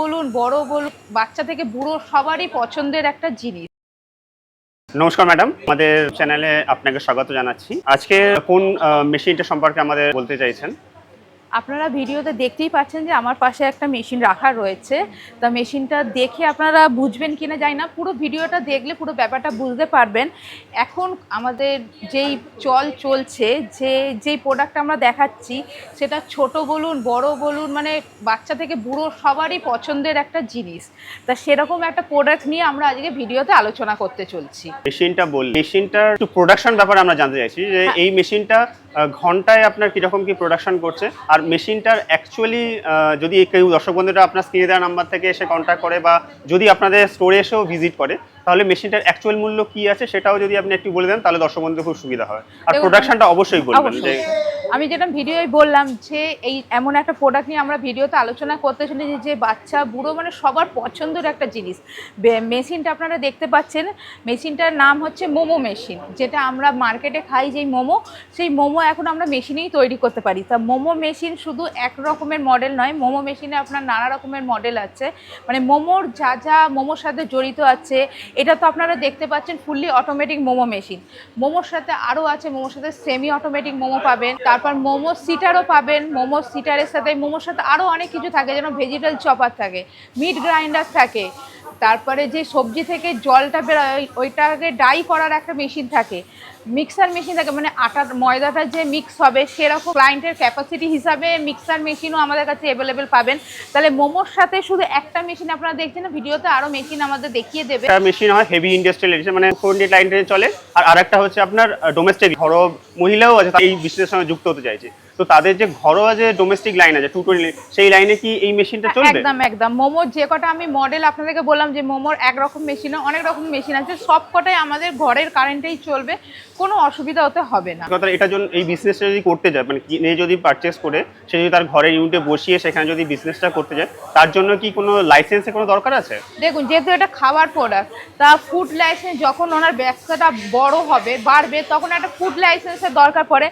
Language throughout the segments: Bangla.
বলুন, বড় বলুন, বাচ্চা থেকে বুড়ো সবারই পছন্দের একটা জিনিস। নমস্কার ম্যাডাম, আমাদের চ্যানেলে আপনাকে স্বাগত জানাচ্ছি। আজকে কোন মেশিনটা সম্পর্কে আমাদের বলতে চাইছেন? আপনারা ভিডিওতে দেখতেই পাচ্ছেন যে আমার পাশে একটা মেশিন রাখা রয়েছে। তা মেশিনটা দেখে আপনারা বুঝবেন কিনা জানি না। পুরো ভিডিওটা দেখলে পুরো ব্যাপারটা বুঝতে পারবেন। এখন আমাদের যেই চল চলছে যে যেই প্রোডাক্ট আমরা দেখাচ্ছি সেটা ছোট বলুন বড় বলুন মানে বাচ্চা থেকে বুড়ো সবারই পছন্দের একটা জিনিস। তা সেরকম একটা প্রোডাক্ট নিয়ে আমরা আজকে ভিডিওতে আলোচনা করতে চলছি। মেশিনটা বল মেশিনটার একটু প্রোডাকশন ব্যাপারে আমরা জানতে চাইছি যে হ্যাঁ। এই মেশিনটা ঘন্টায় আপনার কীরকম কি প্রোডাকশন করছে আর মেশিনটার অ্যাকচুয়ালি যদি কেউ দর্শক বন্ধুরা আপনার স্ক্রিনে দেওয়া নাম্বার থেকে এসে কন্ট্যাক্ট করে বা যদি আপনাদের স্টোরে এসেও ভিজিট করে তাহলে মেশিনটার অ্যাকচুয়াল মূল্য কি আছে সেটাও যদি আপনি একটু বলে দেন তাহলে দর্শক বন্ধুদের খুব সুবিধা হয় আর প্রোডাকশনটা অবশ্যই বলবেন যে। আমি যেটা ভিডিওয় বললাম যে এই এমন একটা প্রোডাক্ট নিয়ে আমরা ভিডিওতে আলোচনা করতে চলেছি যে বাচ্চা, বুড়ো মানে সবার পছন্দের একটা জিনিস। মেশিনটা আপনারা দেখতে পাচ্ছেন। মেশিনটার নাম হচ্ছে মোমো মেশিন যেটা আমরা মার্কেটে খাই যেই মোমো, সেই মোমো এখন আমরা মেশিনেই তৈরি করতে পারি। তা মোমো মেশিন শুধু এক রকমের মডেল নয়, মোমো মেশিনে আপনার নানা রকমের মডেল আছে। মানে মোমোর যা যা মোমোর সাথে জড়িত আছে, এটা তো আপনারা দেখতে পাচ্ছেন ফুললি অটোমেটিক মোমো মেশিন মোমোর সাথে আরও আছে, মোমোর সাথে সেমি অটোমেটিক মোমো পাবেন। তারপর মোমো সিটারও পাবেন, মোমো সিটারের সাথে, মোমোর সাথে আরও অনেক কিছু থাকে যেন ভেজিটেবল চপার থাকে মিট গ্রাইন্ডার থাকে। তারপরে যে সবজি থেকে জলটা বেরোয় ওইটাকে ডাই করার একটা মেশিন থাকে। মিক্সার মেশিন থাকে মানে আটার ময়দাটা যে মিক্স হবে, সেরকম ক্লায়েন্টের ক্যাপাসিটি হিসাবে মিক্সার মেশিনও আমাদের কাছে অ্যাভেলেবেল পাবেন। তাহলে মোমোর সাথে শুধু একটা মেশিন আপনারা দেখছেন ভিডিওতে আরও মেশিন আমাদের দেখিয়ে দেবে। মেশিন হয় হেভি ইন্ডাস্ট্রিয়াল এডিশন মানে ফোর হান্ড্রেড চলে। আর আরেকটা হচ্ছে আপনার ডোমেস্টিক ঘরোয়া মহিলাও আছে এই সঙ্গে যুক্ত হতে চাইছে। তো তাদের যে ঘরোয়া যে ডোমেস্টিক লাইন আছে টু টোয়েন্টি সেই লাইনে কি এই মেশিনটা চলবে? একদম একদম। মোমোর যে কটা আমি মডেল আপনাদেরকে বললাম যে মোমোর এক রকম মেশিন অনেক রকম মেশিন আছে সব কটাই আমাদের ঘরের কারেন্টেই চলবে কোনো অসুবিধা হতে হবে না। কথা এটার জন্য এই বিজনেসটা যদি করতে যায় মানে কিনে যদি পারচেস করে সে যদি তার ঘরের ইউনিটে বসিয়ে সেখানে যদি বিজনেসটা করতে যায় তার জন্য কি কোনো লাইসেন্সের কোনো দরকার আছে? দেখুন যেহেতু এটা খাবার প্রোডাক্ট তা ফুড লাইসেন্স যখন ওনার ব্যবসাটা বড় হবে বাড়বে তখন একটা ফুড লাইসেন্সের দরকার পড়ে।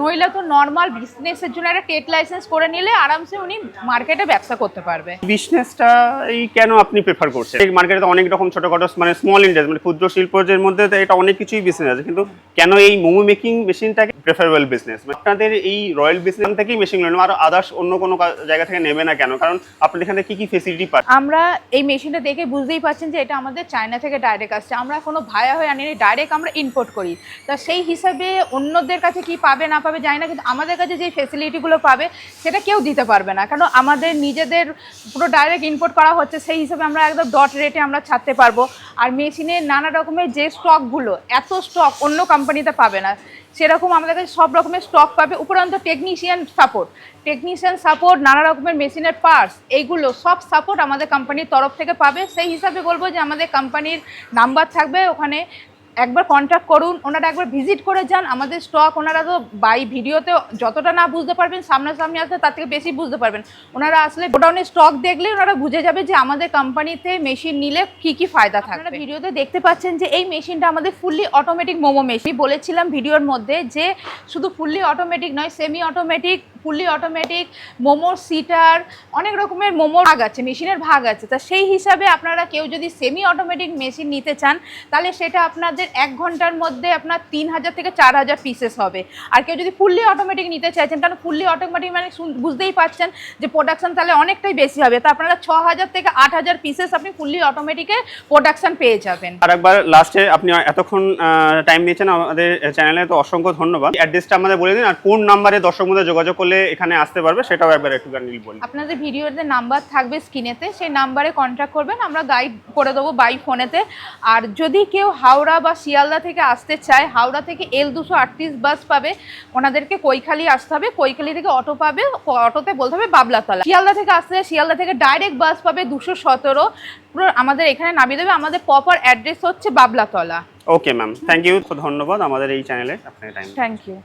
নইলে তো নর্মাল বিজনেসের জন্য একটা টেট লাইসেন্স করে নিলে আরামসে উনি মার্কেটে ব্যবসা করতে পারবে। বিজনেসটা এই কেন আপনি প্রেফার করছেন? এই মার্কেটে অনেক রকম ছোটখাটো মানে স্মল ইন্ডাস্ট্রি মানে ক্ষুদ্র শিল্পের মধ্যে এটা অনেক কিছুই বিজনেস আছে। কিন্তু কেন এই মোমো মেকিং মেশিনটাকে প্রেফারেবল বিজনেস আপনাদের এই রয়্যাল বিজনেস থেকেই মেশিন নেন আর আদার্স অন্য কোনো জায়গা থেকে নেবে না কেন? কারণ আপনাদের এখানে কি কি ফেসিলিটি পাচ্ছেন আমরা এই মেশিনটা দেখে বুঝতেই পারছেন যে এটা আমাদের চায়না থেকে ডাইরেক্ট আসছে। আমরা কোনো ভায়া হয়ে আনিনি ডাইরেক্ট আমরা ইম্পোর্ট করি। তা সেই হিসাবে অন্যদের কাছে কি পাবে না পাবে জানি না কিন্তু আমাদের কাছে যে ফেসিলিটিগুলো পাবে, সেটা কেউ দিতে পারবে না। কারণ আমাদের নিজেদের পুরো ডাইরেক্ট ইম্পোর্ট করা হচ্ছে, সেই হিসাবে আমরা একদম ডট রেটে আমরা ছাড়তে পারব। আর মেশিনে নানা রকমের যে স্টকগুলো এত স্টক অন্য কোম্পানিতে পাবে না। সেরকম আমাদের কাছে সব রকমের স্টক পাবে। উপরন্ত টেকনিশিয়ান সাপোর্ট টেকনিশিয়ান সাপোর্ট নানা রকমের মেশিনের পার্টস এইগুলো সব সাপোর্ট আমাদের কোম্পানির তরফ থেকে পাবে। সেই হিসাবে বলব যে আমাদের কোম্পানির নাম্বার থাকবে ওখানে একবার কন্ট্যাক্ট করুন ওনারা একবার ভিজিট করে যান আমাদের স্টক ওনারা তো বাই ভিডিওতে যতটা না বুঝতে পারবেন সামনাসামনি আসলে তার থেকে বেশি বুঝতে পারবেন। ওনারা আসলে গোডাউনের স্টক দেখলে ওনারা বুঝে যাবে যে আমাদের কোম্পানিতে মেশিন নিলে কি কি ফায়দা থাকবে। আপনারা ভিডিওতে দেখতে পাচ্ছেন যে এই মেশিনটা আমাদের ফুললি অটোমেটিক মোমো মেশিন বলেছিলাম ভিডিওর মধ্যে যে শুধু ফুললি অটোমেটিক নয় সেমি অটোমেটিক ফুললি অটোমেটিক মোমোর সিটার, অনেক রকমের মোমোর ভাগ আছে, মেশিনের ভাগ আছে। তা সেই হিসাবে আপনারা কেউ যদি সেমি অটোমেটিক মেশিন নিতে চান, তাহলে সেটা আপনাদের এক ঘণ্টার মধ্যে আপনার তিন হাজার থেকে চার হাজার পিসেস হবে। আর কেউ যদি ফুললি অটোমেটিক নিতে চাইছেন, কারণ ফুললি অটোমেটিক মানে বুঝতেই পারছেন যে প্রোডাকশন তাহলে অনেকটাই বেশি হবে। তা আপনারা ছ হাজার থেকে আট হাজার পিসেস আপনি ফুললি অটোমেটিকে প্রোডাকশন পেয়ে যাবেন। আর একবার লাস্টে আপনি এতক্ষণ টাইম দিয়েছেন আমাদের চ্যানেলে তো অসংখ্য ধন্যবাদ। অ্যাড্রেসটা আমাদের বলে দিন আর কোন নাম্বারে দর্শক মধ্যে যোগাযোগ করলে এখানে আসতে পারবে সেটাও একবার একটু বলি। আপনাদের ভিডিওতে নাম্বার থাকবে স্ক্রিনেতে সেই নাম্বারে কন্ট্যাক্ট করবেন আমরা গাইড করে দেবো বাই ফোনেতে আর যদি কেউ হাওড়া বা শিয়ালদা থেকে আসতে চায় হাওড়া থেকে এল দুশো আটত্রিশ বাস পাবে ওনাদেরকে কৈখালি আসতে হবে কৈখালি থেকে অটো পাবে অটোতে বলতে হবে বাবলাতলা। শিয়ালদা থেকে আসতে শিয়ালদা থেকে ডাইরেক্ট বাস পাবে দুশো সতেরো। পুরো আমাদের এখানে নামিয়ে দেবে আমাদের প্রপার অ্যাড্রেস হচ্ছে Bablatala. Okay ma'am thank you ধন্যবাদ আমাদের এই চ্যানেলে আপনার টাইম থ্যাংক ইউ